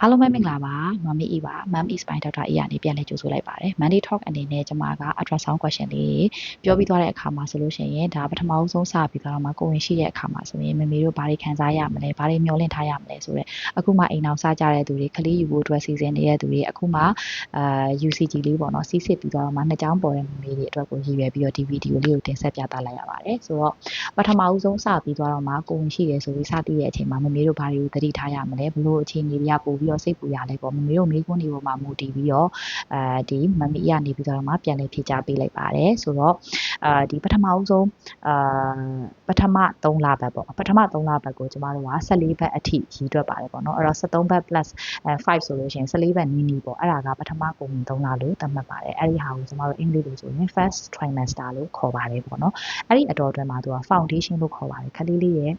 အားလုံးပဲမင်္ဂလာပါမမီအီပါ Mom is by Dr. E ကနေပြန်လည်ကြိုဆိုလိုက်ပါတယ် Monday Talk အနေနဲ့ကျွန်မက ultrasound question လေးပြောပြီးသွားတဲ့အခါမှာဆိုလို့ရှိရင်ဒါပထမအဆုံးစပြီးတော့မှကိုဝင်ရှိတဲ့အခါမှာဆိုရင်မမေတို့ဘာတွေခံစားရမလဲဘာတွေမျှော်လင့်ထားရမလဲဆိုတော့အခုမှအိမ်အောင်စားကြတဲ့သူတွေကလေးယူဖို့အတွက်စီစဉ်နေတဲ့သူတွေအခုမှအာ UCG လေးပေါ့နော်စီးစစ်ပြီးတော့မှနှစ်ကြောင်းပေါ်တဲ့မမေတွေအတွက်ကိုရည်ရွယ်ပြီးတော့ဒီဗီဒီယိုလေးကိုတင်ဆက်ပြသလိုက်ရပါတယ်ဆိုတော့ပထမအဆုံးစပြီးသွားတော့မှကိုဝင်ရှိတယ်ဆိုပြီးစတည်တဲ့အချိန်မှာမမေတို့ဘာတွေကိုသတိထားရမလဲဘလို့အခြေအနေတွေကပို့ပြီးတော့စိတ်ပူရလဲပေါ့မမေတို့မိခွန်းတွေပေါ်မှာမူတည်ပြီးတော့အဲဒီမမီရနေပြီးတော့မှပြန်လည်ဖြေချပေးလိုက်ပါတယ်ဆိုတော့အာဒီပထမအဆုံးအာပထမ3လပတ်ပေါ့ပထမ3လပတ်ကိုကျမတို့က14ဘတ်အထိရည်တွက်ပါတယ်ပေါ့နော်အဲ့တော့73ဘတ် plus 5ဆိုလို့ရှိရင်14ဘတ်နီးနီးပေါ့အဲ့ဒါကပထမကုန်3လလို့သတ်မှတ်ပါတယ်အဲ့ဒီဟာကိုကျမတို့အင်္ဂလိပ်လိုဆိုရင် first trimester လို့ခေါ်ပါတယ်ပေါ့နော်အဲ့ဒီအတော်အတွင်းမှာသူက foundation လို့ခေါ်ပါတယ်ခလေးလေးရဲ့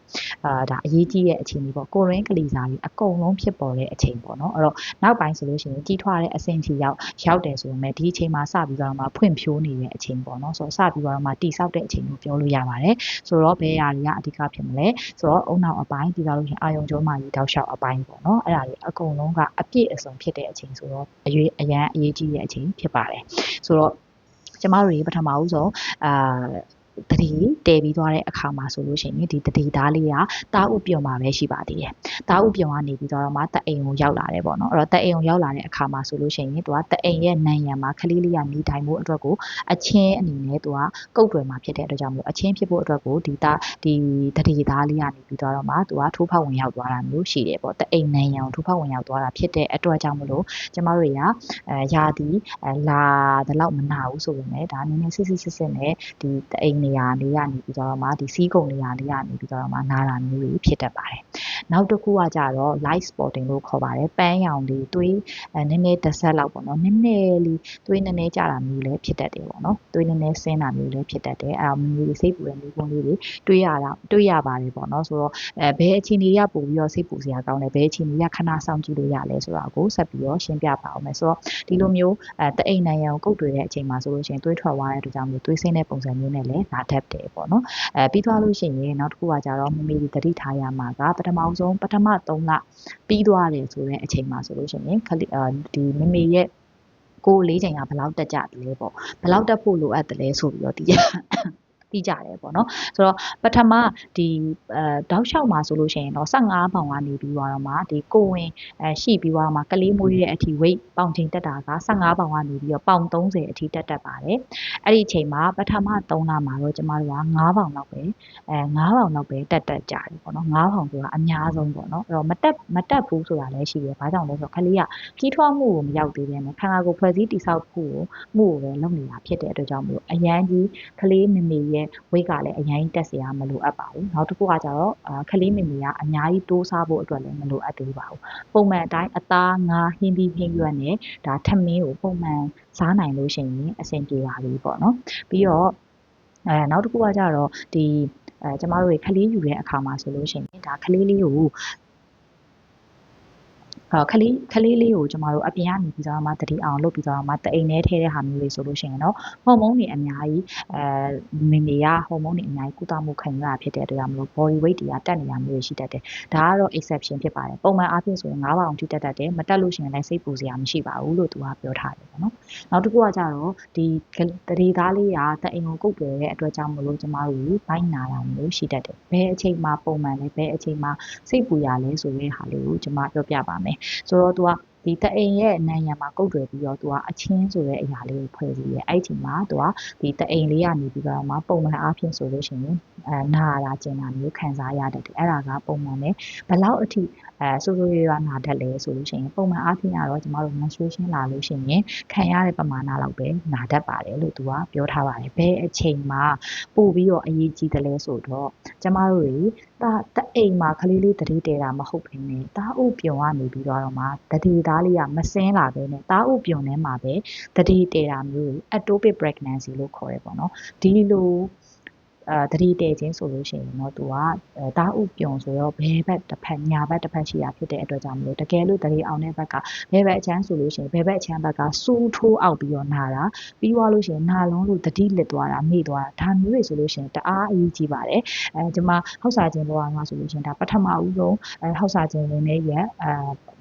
အာဒါအရေးကြီးတဲ့အခြေအနေပေါ့ကိုရင်းကလေးစားကြီးအကုန်လုံးဖြစ်ပေါ်တဲ့အချိန်ပေါ့နော်အဲ့တော့နောက်ပိုင်းဆိုလို့ရှိရင်ကြီးထွားတဲ့အဆင့်ထိရောက်ရောက်တယ်ဆိုပေမဲ့ဒီအချိန်မှာစပြီးတော့မှဖွင့်ဖြိုးနေတဲ့အချိန်ပေါ့နော်ဆိုတော့စပြီးတော့မှတိဆောက်တဲ့အချိန်ကိုပြောလို့ရပါတယ်ဆိုတော့ဘယ်အရာတွေကအဓိကဖြစ်မလဲဆိုတော့အုံနောက်အပိုင်းဒီလိုလို့ရှိရင်အာယုံကျော်မှကြီးတောက်လျှောက်အပိုင်းပေါ့နော်အဲ့ဒါတွေအကုန်လုံးကအပြည့်အစုံဖြစ်တဲ့အချိန်ဆိုတော့အရွေးအရန်အရေးကြီးတဲ့အချိန်ဖြစ်ပါတယ်ဆိုတော့ကျမတို့ရေပထမဦးဆုံးအာ တတိတည်ပြီးသွားတဲ့အခါမှာဆိုလို့ရှိရင်ဒီတတိသားလေးကတာဥပြုံမှာပဲရှိပါသေးတယ်။တာဥပြုံကနေပြီးတော့မှတအိမ်ကိုရောက်လာတယ်ပေါ့နော်။အဲ့တော့တအိမ်ကိုရောက်လာတဲ့အခါမှာဆိုလို့ရှိရင်သူကတအိမ်ရဲ့နံရံမှာခလေးလေးကနေထိုင်မှုအတွက်ကိုအချင်းအနေနဲ့သူကကုတ်တွယ်မှာဖြစ်တဲ့အတွက်ကြောင့်မလို့အချင်းဖြစ်ဖို့အတွက်ကိုဒီတာဒီတတိသားလေးကနေပြီးတော့မှသူကထိုးဖောက်ဝင်ရောက်သွားတာမျိုးရှိတယ်ပေါ့။တအိမ်နံရံကိုထိုးဖောက်ဝင်ရောက်သွားတာဖြစ်တဲ့အတွက်ကြောင့်မလို့ကျမတို့တွေကအဲယာတီအဲလာတလောက်မနာဘူးဆိုပေမဲ့ဒါနည်းနည်းစစ်စစ်စစ်စစ်နဲ့ဒီတအိမ်နေရာလေးကနေပြီးတော့မှဒီစီးကုံနေရာလေးကနေပြီးတော့မှနားတာမျိုးတွေဖြစ်တတ်ပါတယ်။နောက်တစ်ခုကကြတော့ light spotting လို့ခေါ်ပါတယ်။ပန်းရောင်လေးသွေးအဲနည်းနည်းတစ်ဆက်လောက်ပေါ့နော်။နည်းနည်းလေးသွေးနည်းနည်းကြတာမျိုးလည်းဖြစ်တတ်တယ်ပေါ့နော်။သွေးနည်းနည်းဆင်းတာမျိုးလည်းဖြစ်တတ်တယ်။အဲဒါမျိုးတွေစိတ်ပူတဲ့မျိုးပုံလေးတွေတွေးရတာတွေးရပါတယ်ပေါ့နော်။ဆိုတော့အဲဘယ်အခြေအနေတွေကပို့ပြီးတော့စိတ်ပူစရာကောင်းလဲဘယ်အခြေအနေကခဏဆောင်ကြည့်လို့ရလဲဆိုတာကိုဆက်ပြီးတော့ရှင်းပြပါအောင်မယ်။ဆိုတော့ဒီလိုမျိုးအဲတအိမ်နိုင်ရန်ကုတ်တွေတဲ့အချိန်မှာဆိုလို့ရှိရင်သွေးထွက်သွားတဲ့အတွက်ကြောင့်မျိုးသွေးဆင်းတဲ့ပုံစံမျိုးနဲ့လည်းလာတတ်တယ်ပေါ့နော်အဲပြီးသွားလို့ရှိရင်နောက်တစ်ခုကကြတော့မမေဒီတတိထားရမှာကပထမဆုံးပထမ3လပြီးသွားတယ်ဆိုတဲ့အချိန်မှာဆိုလို့ရှိရင်ခလဒီမမေရဲ့ကိုလေးချိန်ကဘယ်လောက်တက်ကြတယ်လဲပေါ့ဘယ်လောက်တက်ဖို့လိုအပ်တယ်လဲဆိုပြီးတော့ဒီ ပြီးကြတယ်ပေါ့နော်ဆိုတော့ပထမဒီအဲတောက်လျှောက်မှာဆိုလို့ရှိရင်တော့15ပေါင်ကနေပြီးတော့မှဒီကိုဝင်အဲရှိပြီးတော့မှကလေးမွေးတဲ့အထိ weight ပေါင်ချိန်တက်တာက15ပေါင်ကနေပြီးတော့ပေါင်30အထိတက်တတ်ပါတယ်အဲ့ဒီအချိန်မှာပထမ3လမှာတော့ကျမတို့က9ပေါင်လောက်ပဲအဲ9ပေါင်လောက်ပဲတက်တက်ကြတယ်ပေါ့နော်9ပေါင်ဆိုတာအများဆုံးပေါ့နော်အဲ့တော့မတက်မတက်ဘူးဆိုတာလည်းရှိတယ်ဘာကြောင့်လဲဆိုတော့ခလေးကကြီးထွားမှုကိုမရောက်သေးတယ်နဲ့ခန္ဓာကိုယ်ဖွဲ့စည်းတိဆောက်မှုကိုမှုကိုပဲလုပ်နေတာဖြစ်တဲ့အတွက်ကြောင့်မလို့အရန်ကြီးကလေးမမေရဲ့ရဲ့ weight ကလည်း အရမ်းကြီးတက်စရာ မလိုအပ်ပါဘူး။နောက်တစ်ခုကကျတော့ ကလေးမေမေက အများကြီး တိုးစားဖို့အတွက်လည်း မလိုအပ်သေးပါဘူး။ပုံမှန်အတိုင်း အသား၊ငါး၊ဟင်းသီးဟင်းရွက်နဲ့ ထမင်းကို ပုံမှန်စားနိုင်လို့ရှိရင် အဆင်ပြေပါပြီပေါ့နော်။ပြီးတော့ နောက်တစ်ခုကကျတော့ ဒီ ကျမတို့တွေ ကလေးယူတဲ့အခါမှာဆိုလို့ရှိရင် ကလေးလေးကို ခလေးခလေးလေးကိုကျမတို့အပြင်ကနေပြီးတော့မှတတိအောင်လုပ်ပြီးတော့မှတအိမ်ထဲထဲတဲ့ဟာမျိုးတွေဆိုလို့ရှိရင်တော့ဟော်မုန်းတွေအများကြီးအဲမိမိကဟော်မုန်းတွေအများကြီးကုသမှုခံရတာဖြစ်တဲ့အတွက်မလို့ body weight တွေကတက်နေတာမျိုးတွေရှိတတ်တယ်ဒါကတော့ exception ဖြစ်ပါတယ်ပုံမှန်အားဖြင့်ဆိုရင်9ပေါင်ထိတက်တတ်တယ်မတက်လို့ရှိရင်လည်းစိတ်ပူစရာမရှိပါဘူးလို့သူကပြောထားတယ်ပေါ့နော်နောက်တစ်ခုကကြတော့ဒီတတိသားလေးကတအိမ်ကိုကုတ်တယ်တဲ့အတွက်ကြောင့်မလို့ကျမတို့ဘိုင်းနာတာမျိုးရှိတတ်တယ်ဘယ်အချိန်မှာပုံမှန်လဲဘယ်အချိန်မှာစိတ်ပူရလဲဆိုတဲ့ဟာလေးကိုကျမပြောပြပါမယ်ဆိုတော့ သူကဒီတအိမ်ရဲ့နံရံမှာကုတ်တွယ်ပြီးတော့ သူကအချင်းဆိုတဲ့အရာလေးကိုဖွဲ့စည်းရဲအဲ့ဒီမှာသူကဒီတအိမ်လေးကနေပြီးတော့မှပုံမှန်အားဖြင့်ဆိုလို့ရှိရင်အဲနာတာကျင်တာမျိုးခံစားရတတ်တယ်အဲ့ဒါကပုံမှန်ပဲဘလောက်အထိအဲဆိုးဆိုးရွားရွားနာတတ်လဲဆိုလို့ရှိရင်ပုံမှန်အားဖြင့်ကတော့ကျမတို့ menstruation လာလို့ရှိရင်ခံရတဲ့ပမာဏလောက်ပဲနာတတ်ပါတယ်လို့သူကပြောထားပါတယ်ဘယ်အချိန်မှာပို့ပြီးတော့အရေးကြီးတယ်လဲဆိုတော့ကျမတို့တွေတာတအိမ်မှာ ကလေးလေးတတိတဲတာမဟုတ်ဘဲနဲ့တာဥပြုံကနေပြီးတော့မှတတိသားလေးကမစင်းလာပဲနဲ့တာဥပြုံထဲမှာပဲတတိတဲတာမျိုး ectopic pregnancy လို့ခေါ်ရဲပေါ့နော် ဒီလို အဲတတိတဲချင်းဆိုလို့ရှိရင်တော့သူကတာဥပြုံဆိုတော့ဘဲဘက်တစ်ဖက်ညာဘက်တစ်ဖက်ရှိတာဖြစ်တဲ့အတွက်ကြောင့်မလို့တကယ်လို့တတိအောင်တဲ့ဘက်ကဘဲဘက်အချမ်းဆိုလို့ရှိရင်ဘဲဘက်အချမ်းဘက်ကစူးထိုးအောက်ပြီးတော့နာတာပြီးသွားလို့ရှိရင်နာလုံးလို့တတိလစ်သွားတာမေ့သွားတာဒါမျိုးတွေဆိုလို့ရှိရင်တအားအရေးကြီးပါတယ်အဲဒီမှာဟောက်စာခြင်းလောကမှာဆိုလို့ရှိရင်ဒါပထမဦးဆုံးအဲဟောက်စာခြင်းဝင်တဲ့ရက်အဲ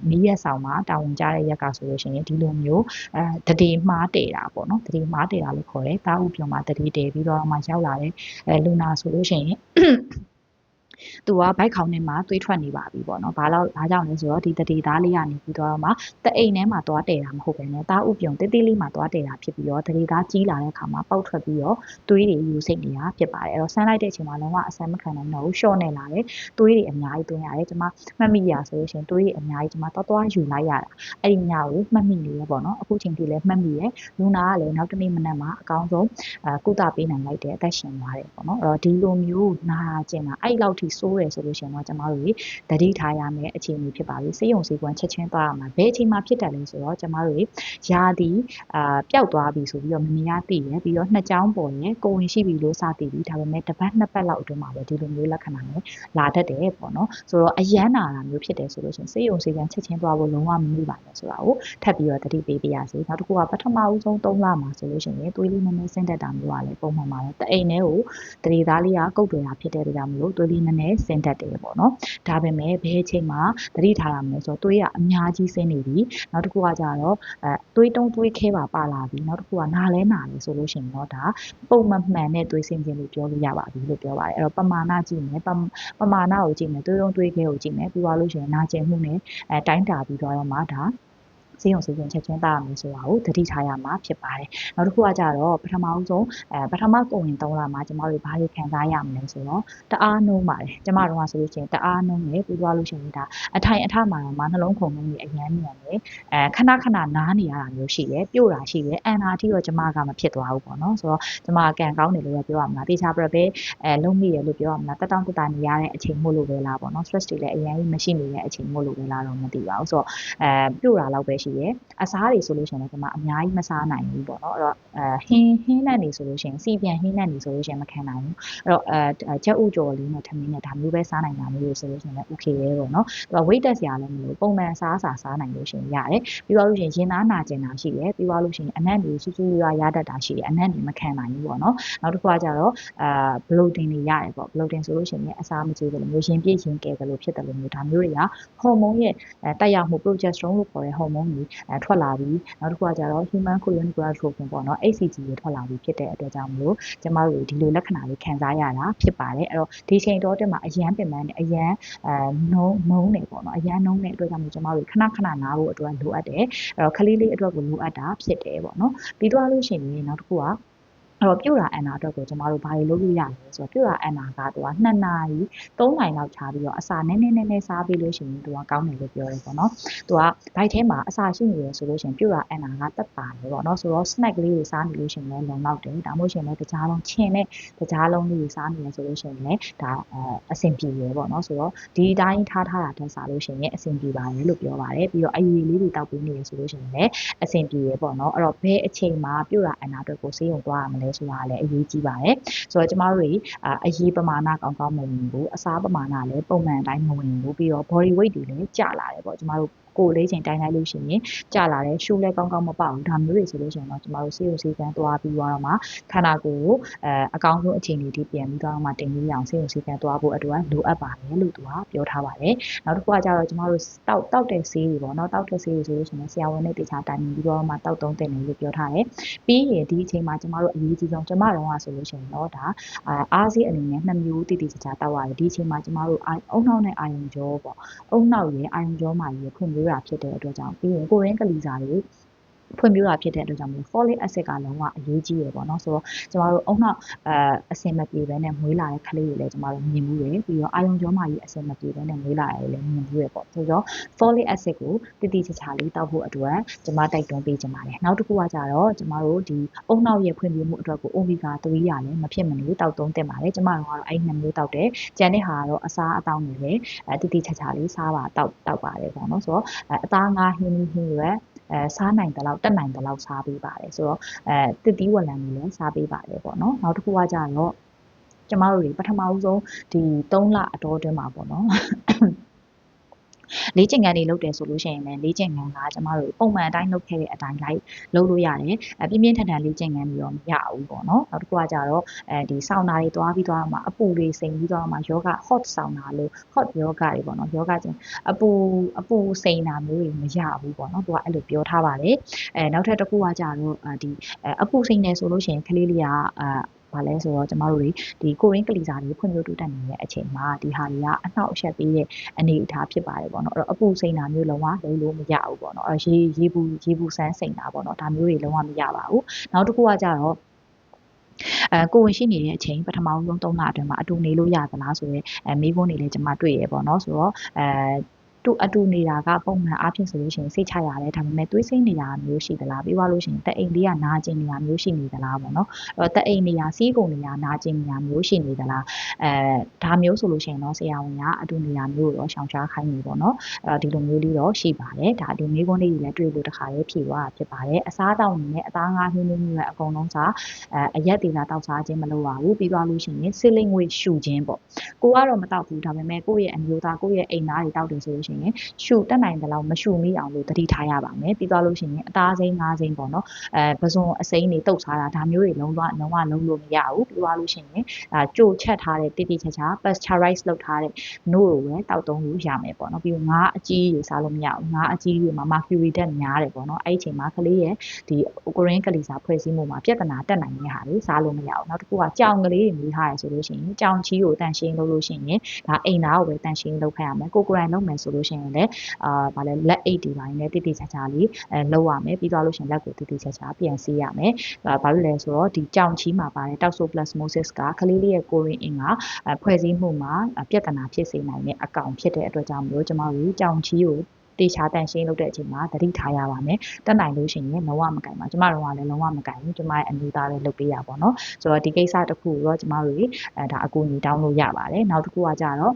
မီးရက်ဆောင်မှာတာဝန်ကျတဲ့ရက်ကဆိုလို့ရှိရင်ဒီလိုမျိုးအဲတတိမှားတည်တာပေါ့နော်တတိမှားတည်တာလို့ခေါ်တယ်တာဥပြုံမှာတတိတည်ပြီးတော့မှရောက်လာတဲ့အဲလူနာဆိုလို့ရှိရင် သူကဘိုက်ခေါင်းထဲမှာသွေးထွက်နေပါပြီပေါ့နော်။ဘာလို့ဘာကြောင့်လဲဆိုတော့ဒီတတိသားလေးကနေပြီးတော့မှတအိမ်ထဲမှာသွားတည်တာမဟုတ်ဘဲနဲ့တာဥပြုံတိတိလေးမှာသွားတည်တာဖြစ်ပြီးတော့တတိသားကြီးလာတဲ့အခါမှာပေါက်ထွက်ပြီးတော့သွေးတွေယူစိတ်နေတာဖြစ်ပါတယ်။အဲ့တော့ဆန်းလိုက်တဲ့အချိန်မှာလုံးဝအဆန်မခံနိုင်တော့ဘူး။ရှော့နေလာတယ်။သွေးတွေအများကြီးသွင်းရတယ်။ကျွန်မမှတ်မိရဆိုလို့ရှိရင်သွေးတွေအများကြီးကျွန်မသွားသွားယူလိုက်ရတာ။အဲ့ဒီညကိုမှတ်မိနေရပေါ့နော်။အခုချိန်ထိလည်းမှတ်မိရ။လူနာကလည်းနောက်တစ်နေ့မနက်မှာအကောင်းဆုံးအဲကုသပေးနိုင်လိုက်တဲ့အသက်ရှင်သွားတယ်ပေါ့နော်။အဲ့တော့ဒီလိုမျိုးနာကျင်တာအဲ့လောက်ထိဆိုးတယ်ဆိုလို့ရှိရင်တော့ကျမတို့တွေတတိထားရမယ့်အခြေအနေဖြစ်ပါပြီစေယုံစေကွန်းချက်ချင်းသွားရမှာဘယ်အချိန်မှဖြစ်တယ်လဲဆိုတော့ကျမတို့တွေယာဒီအာပျောက်သွားပြီဆိုပြီးတော့မမရသိရပြီးတော့နှစ်ချောင်းပေါ်ရင်ကိုဝင်ရှိပြီလို့စသိပြီဒါပေမဲ့တစ်ပတ်နှစ်ပတ်လောက်အတွင်းမှာပဲဒီလိုမျိုးလက္ခဏာနဲ့လာတတ်တယ်ပေါ့နော်ဆိုတော့အရန်နာတာမျိုးဖြစ်တယ်ဆိုလို့ရှိရင်စေယုံစေကွန်းချက်ချင်းသွားဖို့လုံးဝမမိပါနဲ့ဆိုတာကိုထပ်ပြီးတော့တတိပေးပြရစီနောက်တစ်ခုကပထမဦးဆုံး3လမှာဆိုလို့ရှိရင်သွေးလေးနည်းနည်းဆင်းသက်တာမျိုးကလည်းပုံမှန်ပါတယ်တအိမ်ထဲကိုတတိသားလေးကကုတ်တွေတာဖြစ်တဲ့အတွက်ကြောင့်မလို့သွေးလေးနည်းနည်းဆင်းသက်တယ်ပေါ့နော်ဒါပေမဲ့ဘယ်အချိန်မှာသတိထားရမလဲဆိုတော့သွေးကအများကြီးဆင်းနေပြီနောက်တစ်ခုကကြတော့အဲသွေးတုံးသွေးခဲပါပါလာပြီနောက်တစ်ခုကနားလဲနားလဲဆိုလို့ရှိရင်တော့ဒါပုံမှန်မှန်တဲ့သွေးဆင်းခြင်းလို့ပြောလို့ရပါပြီလို့ပြောပါတယ်အဲ့တော့ပမာဏကြည့်မယ်ပမာဏကိုကြည့်မယ်သွေးတုံးသွေးခဲကိုကြည့်မယ်ပြီးသွားလို့ရှိရင်နာကျင်မှုနဲ့အဲတိုင်းတာပြီးတော့မှဒါ စေယုံစေယုံချက်ချင်းတာရမယ်ဆိုတာကိုသတိထားရမှာဖြစ်ပါတယ်။နောက်တစ်ခုကကြတော့ပထမဦးဆုံးအဲပထမကုန်ရင်3လမှာကျမတို့ဘာတွေခံစားရမလဲဆိုတော့တအားနှုံးပါတယ်။ကျမတို့ကဆိုလို့ရှိရင်တအားနှုံးနေပြီးသွားလို့ရှိရင်ဒါအထိုင်အထမှာတော့မနှလုံးခုန်နှုံးကြီးအရန်မြန်တယ်။အဲခဏခဏနားနေရတာမျိုးရှိတယ်။ပြို့တာရှိတယ်။အန်နာတိတော့ကျမကမဖြစ်သွားဘူးပေါ့နော်။ဆိုတော့ကျမကန်ကောင်းတယ်လို့ပြောရမှာ။တေချာပြပဲအဲလုံးမိတယ်လို့ပြောရမှာ။တက်တောင့်တက်တာနေရတဲ့အချိန်မို့လို့ပဲလားပေါ့နော်။ stress တွေလည်းအရန်ကြီးမရှိနေတဲ့အချိန်မို့လို့ပဲလားတော့မသိပါဘူး။ဆိုတော့အဲပြို့တာလောက်ပဲရှိတယ်အစားတွေဆိုလို့ရှိရင်လည်းဒီမှာအများကြီးမစားနိုင်ဘူးပေါ့နော်အဲ့တော့အဲဟင်းဟင်းနဲ့နေဆိုလို့ရှိရင်စီပြန်ဟင်းနဲ့နေဆိုလို့ရှိရင်မခံနိုင်ဘူးအဲ့တော့အဲချက်ဥကြော်လေးနဲ့ထမင်းနဲ့ဒါမျိုးပဲစားနိုင်တာမျိုးဆိုလို့ရှိရင်လည်း okay ပဲပေါ့နော်သူက weight တက်စရာလည်းမလိုပုံမှန်စားစားစားနိုင်လို့ရှိရင်ရတယ်ပြီးတော့လို့ရှိရင်ရင်သားနာကျင်တာရှိတယ်ပြီးတော့လို့ရှိရင်အနံ့တွေစူးစူးရွာရတတ်တာရှိတယ်အနံ့တွေမခံနိုင်ဘူးပေါ့နော်နောက်တစ်ခုကကြတော့အာ bloating တွေရတယ်ပေါ့ bloating ဆိုလို့ရှိရင်အစားမကြေးတယ်လို့မျိုးရင်ပြည့်ရင်ကဲတယ်လို့ဖြစ်တယ်လို့မျိုးဒါမျိုးတွေကဟော်မုန်းရဲ့တက်ရောက်မှု progesterone လို့ခေါ်တဲ့ဟော်မုန်းတွေထွက်လာပြီးနောက်တစ်ခုကကြတော့ human chorionic growth ပေါ့နော် HCG တွေထွက်လာပြီးဖြစ်တဲ့အတွက်ကြောင့်မလို့ကျမတို့ဒီလိုလက္ခဏာလေးခံစားရတာဖြစ်ပါတယ်အဲ့တော့ဒီချိန်တော့တက်မှာအရန်ပင်ပန်းနေအရန်အဲနှုံးနှုံးနေပေါ့နော်အရန်နှုံးနေအတွက်ကြောင့်မို့ကျမတို့ခဏခဏနားဖို့အတွက်လိုအပ်တယ်အဲ့တော့ခလေးလေးအတွက်ကိုလိုအပ်တာဖြစ်တယ်ပေါ့နော်ပြီးတော့လို့ရှိရင်နောက်တစ်ခုက အဲ့တော့ ပြုတ်တာအန်နာအတွက်ကို ကျမတို့ ဘာတွေလုပ်လို့ရလဲဆိုတော့ ပြုတ်တာအန်နာက သူက2နာရီ3နိုင်လောက်ခြားပြီးတော့ အစာနည်းနည်းနည်းနည်းစားပြီးလို့ရှိရင် သူက ကောင်းတယ်လို့ ပြောရဲပေါ့နော် သူကဘိုက်ထဲမှာ အစာရှိနေရဆိုလို့ရှိရင် ပြုတ်တာအန်နာကတက်ပါတယ်ပေါ့နော် ဆိုတော့ snack လေးတွေစားနေလို့ရှိရင်လည်း လုံလောက်တယ် ဒါမှမဟုတ်ရှင်လည်း တကြားလုံး ချင်းနဲ့တကြားလုံးလေးတွေ စားနေရဆိုလို့ရှိရင်လည်း ဒါ အဆင်ပြေရပေါ့နော် ဆိုတော့ ဒီအတိုင်းထားထားတာတက်စားလို့ရှိရင် အဆင်ပြေပါတယ်လို့ ပြောပါတယ် ပြီးတော့ အရည်လေးတွေတောက်ပေးနေရဆိုလို့ရှိရင်လည်း အဆင်ပြေရပေါ့နော် အဲ့တော့ ဘယ်အချိန်မှာ ပြုတ်တာအန်နာအတွက်ကို ဆေးရုံသွားရမလဲဆိုတာလည်းအရေးကြီးပါတယ်ဆိုတော့ကျမတို့တွေအရေးပမာဏကောင်းကောင်းမဝင်ဘူးအစားပမာဏလည်းပုံမှန်အတိုင်းမဝင်ဘူးပြီးတော့ body weight တွေလည်းကျလာတယ်ပေါ့ကျမတို့ ကိုလေးချိန်တိုင်းလိုက်လို့ရှိရင်ကြာလာတယ်ရှူလည်းကောင်းကောင်းမပေါက်ဘူးဒါမျိုးတွေဆိုလို့ရှိရင်တော့ကျမတို့ဆေးရုံဆေးကန်းသွားပြီးတော့မှခန္ဓာကိုယ်ကိုအဲအကောင်းဆုံးအခြေအနေထိပြန်ပြီးတော့မှတင်ပြီးအောင်ဆေးရုံဆေးကန်းသွားဖို့အတွက်လိုအပ်ပါတယ်လို့သူကပြောထားပါတယ်နောက်တစ်ခုကကျတော့ကျမတို့တောက်တောက်တဲ့ဆေးတွေပေါ့နော်တောက်တဲ့ဆေးတွေဆိုလို့ရှိရင်ဆရာဝန်နဲ့တေချာတိုင်ပင်ပြီးတော့မှတောက်သုံးတင်တယ်လို့ပြောထားတယ်ပြီးရင်ဒီအချိန်မှာကျမတို့အရေးကြီးဆုံးကျမတို့ကဆိုလို့ရှိရင်တော့ဒါအားဆေးအနေနဲ့နှစ်မျိုးတိတိကျကျတောက်ရတယ်ဒီအချိန်မှာကျမတို့အုံနောက်နဲ့အာယုံကြောပေါ့အုံနောက်ရဲ့အာယုံကြောမှာရေဖွင့်ပြီးတာဖြစ်တဲ့အတွက်ကြောင့်ပြီးရင်ကိုရင်းကလီစာတွေ ဖွံ့ဖြိုးတာဖြစ်တဲ့အတွက်ကြောင့်မလို့ folic acid ကလုံးဝအရေးကြီးရယ်ပေါ့နော်ဆိုတော့ကျမတို့အုံနောက်အဲအစင်မပြေဘဲနဲ့မွေးလာတဲ့ကလေးတွေလည်းကျမတို့မြင်မှုတယ်ပြီးတော့အာယုံကြောမာကြီးအစင်မပြေဘဲနဲ့မွေးလာတယ်လည်းမြင်မှုရယ်ပေါ့ဆိုတော့ folic acid ကိုတိတိကျကျလေးတောက်ဖို့အတွက်ကျမတိုက်တွန်းပေးချင်ပါတယ်နောက်တစ်ခုကကြတော့ကျမတို့ဒီအုံနောက်ရဲ့ဖွံ့ဖြိုးမှုအတွက်ကို omega 3ရလည်းမဖြစ်မနေတောက်သုံးတင်ပါတယ်ကျမတို့ကတော့အဲ့နှစ်မျိုးတောက်တယ်ကျန်တဲ့ဟာကတော့အစားအသောက်တွေလည်းအဲတိတိကျကျလေးစားပါတောက်တောက်ပါတယ်ပေါ့နော်ဆိုတော့အသားငါးဟင်းဟင်းရွက် အဲစားနိုင်တဲ့လောက်တက်နိုင်တဲ့လောက်စားပေးပါတယ်ဆိုတော့အဲတစ်တီးဝလံတွေလည်းစားပေးပါတယ်ပေါ့နော်နောက်တစ်ခုကကြတော့ကျမတို့တွေပထမဦးဆုံးဒီ3လအတော်အတွင်းမှာပေါ့နော် လေ့ကျင့်ခန်းတွေလုပ်တယ်ဆိုလို့ရှိရင်လည်းလေ့ကျင့်ခန်းကကျမတို့ပုံမှန်အတိုင်းလုပ်ခဲ့တဲ့အတိုင်းလိုက်လုပ်လို့ရတယ်အပြင်းပြင်းထန်ထန်လေ့ကျင့်ခန်းပြီးတော့မရဘူးပေါ့နော်နောက်တစ်ခုကကြတော့အဲဒီဆောင်းနာတွေသွားပြီးသွားမှအပူတွေစိန်ပြီးသွားမှယောဂ hot ဆောင်းနာလို့ hot ယောဂတွေပေါ့နော်ယောဂချင်းအပူအပူစိန်နာမျိုးတွေမရဘူးပေါ့နော်သူကအဲ့လိုပြောထားပါတယ်အဲနောက်ထပ်တစ်ခုကကြတော့ဒီအပူစိန်နေဆိုလို့ရှိရင်ကလေးလေးကအာ ဘာလဲဆိုတော့ကျမတို့တွေဒီကိုရင်းကလီစာတွေဖွံ့ဖြိုးတိုးတက်နေတဲ့အချိန်မှာဒီဟာတွေကအနှောက်အယှက်ပေးတဲ့အနေအထားဖြစ်ပါတယ်ပေါ့နော်အဲ့တော့အပူစိန်တာမျိုးလုံးဝလုံးလို့မရဘူးပေါ့နော်အဲ့ရေရေဘူးရေဘူးဆန်းစိန်တာပေါ့နော်ဒါမျိုးတွေလုံးဝမရပါဘူးနောက်တစ်ခုကကြတော့အဲကိုဝင်ရှိနေတဲ့အချိန်ပထမဆုံး3လအတွင်းမှာအတူနေလို့ရသလားဆိုရဲအဲမိဘုန်းနေလည်းကျွန်မတွေ့ရပေါ့နော်ဆိုတော့အဲ တူအတူနေတာကပုံမှန်အားဖြင့်ဆိုလို့ရှိရင်စိတ်ချရတယ်ဒါပေမဲ့သွေးစိမ့်နေတာမျိုးရှိသလားပြီးသွားလို့ရှိရင်တက်အိမ်လေးကနာကျင်နေတာမျိုးရှိနေသလားပေါ့နော်အဲ့တော့တက်အိမ်နေရာစီးကုန်နေရာနာကျင်နေရာမျိုးရှိနေသလားအဲဒါမျိုးဆိုလို့ရှိရင်တော့ဆရာဝန်ကအတူနေရာမျိုးတော့ရှောင်ရှားခိုင်းနေပေါ့နော်အဲ့တော့ဒီလိုမျိုးလေးတော့ရှိပါတယ်ဒါဒီမိကွန်းလေးကြီးလည်းတွေ့လို့တခါလေးဖြေသွားတာဖြစ်ပါတယ်အစားတောက်နေနဲ့အသားငါးဟင်းလေးမျိုးရဲ့အကုန်လုံးစားအဲအရက်ဒေတာတောက်စားခြင်းမလုပ်ပါဘူးပြီးသွားလို့ရှိရင်စစ်လိမ်ငွေရှူခြင်းပေါ့ကိုကတော့မတောက်ဘူးဒါပေမဲ့ကိုယ့်ရဲ့အမျိုးသားကိုယ့်ရဲ့အိမ်သားတွေတောက်တယ်ဆိုလို့ရှိရင်ရှူတက်နိုင်တဲ့လောက်မရှူမိအောင်လို့တတိထားရပါမယ်ပြီးသွားလို့ရှိရင်အသားစိမ်းငါးစိမ်းပေါ့နော်အဲပဇွန်အစိမ်းတွေတုတ်ထားတာဒါမျိုးတွေလုံးဝလုံးဝလုံးလို့မရဘူးပြီးသွားလို့ရှိရင်ဒါကြိုချက်ထားတဲ့တိတိကျကျ pasteurize လုပ်ထားတဲ့နို့ကိုပဲတောက်သုံးလို့ရမယ်ပေါ့နော်ပြီးတော့ငါးအကြီးတွေစားလို့မရဘူးငါးအကြီးတွေမှာ mercury တက်များတယ်ပေါ့နော်အဲ့ဒီအချိန်မှာကလေးရဲ့ဒီကိုရင်းကလေးစာဖွဲ့စည်းမှုမှာပြဿနာတက်နိုင်တဲ့ဟာတွေစားလို့မရဘူးနောက်တစ်ခုကကြောင်ကလေးတွေမီးထားရဆိုလို့ရှိရင်ကြောင်ချီကိုတန်ရှင်းလုပ်လို့ရှိရင်ဒါအိမ်သားကိုပဲတန်ရှင်းလုပ်ခဲ့ရမယ်ကိုကိုရိုင်းလုပ်မယ်ဆိုလို့ရှိရင်လည်းအာဗာလဲလက်အိတ်ဒီပိုင်းနဲ့တိတိကျကျလေးအဲလုပ်ရမယ်ပြီးသွားလို့ရှိရင်လက်ကိုတိတိကျကျပြန်စီးရမယ်ဘာလို့လဲဆိုတော့ဒီကြောင်ချီမှာပါတဲ့ toxoplasmosis ကကလေးလေးရဲ့ကိုရင်အင်ကဖွဲ့စည်းမှုမှာပြဿနာဖြစ်စေနိုင်တဲ့အကောင်ဖြစ်တဲ့အတွက်ကြောင့်မလို့ကျမတို့ကြောင်ချီကိုတေချာတန်ရှင်းလုပ်တဲ့အချိန်မှာတတိထားရပါမယ်တက်နိုင်လို့ရှိရင်လုံးဝမကင်ပါကျမတို့ကလည်းလုံးဝမကင်ဘူးကျမရဲ့အမျိုးသားလည်းလုပ်ပေးရပါတော့ဆိုတော့ဒီကိစ္စတစ်ခုတော့ကျမတို့အဲဒါအကူအညီတောင်းလို့ရပါတယ်နောက်တစ်ခုကကြတော့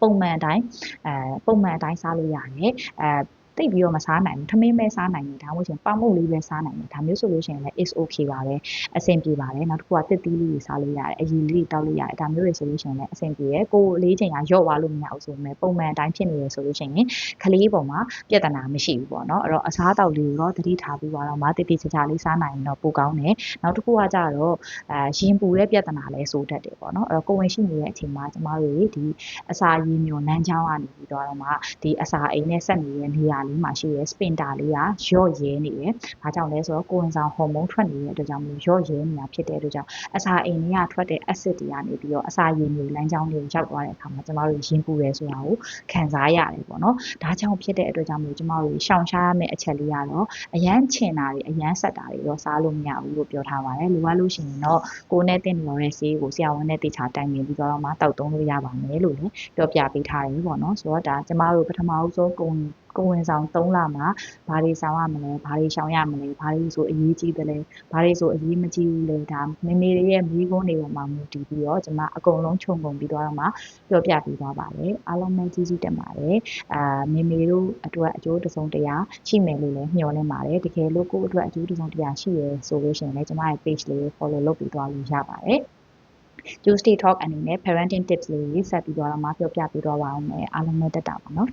ပုံမှန်အတိုင်းအဲပုံမှန်အတိုင်းစားလို့ရတယ်အဲ တိတ်ပြီးတော့မစားနိုင်ဘူးထမင်းပဲစားနိုင်တယ်ဒါမှမဟုတ်ရင်ပေါင်မုတ်လေးပဲစားနိုင်တယ်ဒါမျိုးဆိုလို့ရှိရင်လည်း is okay ပါပဲအဆင်ပြေပါတယ်နောက်တစ်ခုကတစ်သီးလေးတွေစားလို့ရတယ်အရည်လေးတောက်လို့ရတယ်ဒါမျိုးတွေဆိုလို့ရှိရင်လည်းအဆင်ပြေရယ်ကိုလေးချိန်ကရော့သွားလို့မရဘူးဆိုပေမဲ့ပုံမှန်အတိုင်းဖြစ်နေရဆိုလို့ရှိရင်ခလေးပုံမှာပြဿနာမရှိဘူးပေါ့နော်အဲ့တော့အစားတောက်လေးကိုတော့သတိထားပြီးတော့မတိတိကျကျလေးစားနိုင်ရင်တော့ပိုကောင်းတယ်နောက်တစ်ခုကကြတော့အဲရင်ပူတဲ့ပြဿနာလည်းဆိုတတ်တယ်ပေါ့နော်အဲ့တော့ကိုဝင်ရှိနေတဲ့အချိန်မှာကျမတို့ဒီအစာရည်မျိုးလမ်းကြောင်းကနေပြီးတော့မှဒီအစာအိမ်နဲ့ဆက်နေတဲ့နေရာလေးမှာရှိရဲ spinter လေးကရော့ရဲနေတယ်။ဘာကြောင့်လဲဆိုတော့ကိုဝင်ဆောင်ဟော်မုန်းထွက်နေတဲ့အတွက်ကြောင့်မလို့ရော့ရဲနေတာဖြစ်တဲ့အတွက်ကြောင့်အစာအိမ်တွေကထွက်တဲ့ acid တွေကနေပြီးတော့အစာရည်မျိုးလမ်းကြောင်းတွေကိုရောက်သွားတဲ့အခါမှာကျမတို့ရင်ပူရဲဆိုတာကိုခံစားရတယ်ပေါ့နော်။ဒါကြောင့်ဖြစ်တဲ့အတွက်ကြောင့်မလို့ကျမတို့ရှောင်ရှားရမယ့်အချက်လေးကတော့အရန်ချင်တာတွေအရန်ဆက်တာတွေတော့စားလို့မရဘူးလို့ပြောထားပါတယ်။လိုအပ်လို့ရှိရင်တော့ကိုနဲ့တင်တော်တဲ့ဆေးကိုဆရာဝန်နဲ့တေချာတိုင်ပင်ပြီးတော့မှတောက်သုံးလို့ရပါမယ်လို့လည်းပြောပြပေးထားတယ်ပေါ့နော်။ဆိုတော့ဒါကျမတို့ပထမအဆုံးကုန်ကိုဝင်ဆောင်3လမှာဘာတွေဆောင်ရမလဲဘာတွေရှောင်ရမလဲဘာတွေဆိုအရေးကြီးတယ်လဲဘာတွေဆိုအရေးမကြီးဘူးလဲဒါမေမေတွေရဲ့မိကုန်းတွေပေါ်မှာမူတည်ပြီးတော့ကျွန်မအကုန်လုံးခြုံငုံပြီးတော့မှပြောပြပေးသွားပါတယ်အားလုံးပဲကြီးကြီးတက်ပါတယ်အာမေမေတို့အတွက်အကျိုးတစုံတရာရှိမယ်လို့လည်းမျှော်လင့်ပါတယ်တကယ်လို့ကိုယ့်အတွက်အကျိုးတစုံတရာရှိရဆိုလို့ရှိရင်လည်းကျွန်မရဲ့ page လေးကို follow လုပ်ပြီးသွားလို့ရပါတယ် Tuesday Talk အနေနဲ့ parenting tips လေးဆက်ပြီးတော့မှပြောပြပေးသွားပါအောင်မယ်အားလုံးပဲတက်တာပါနော်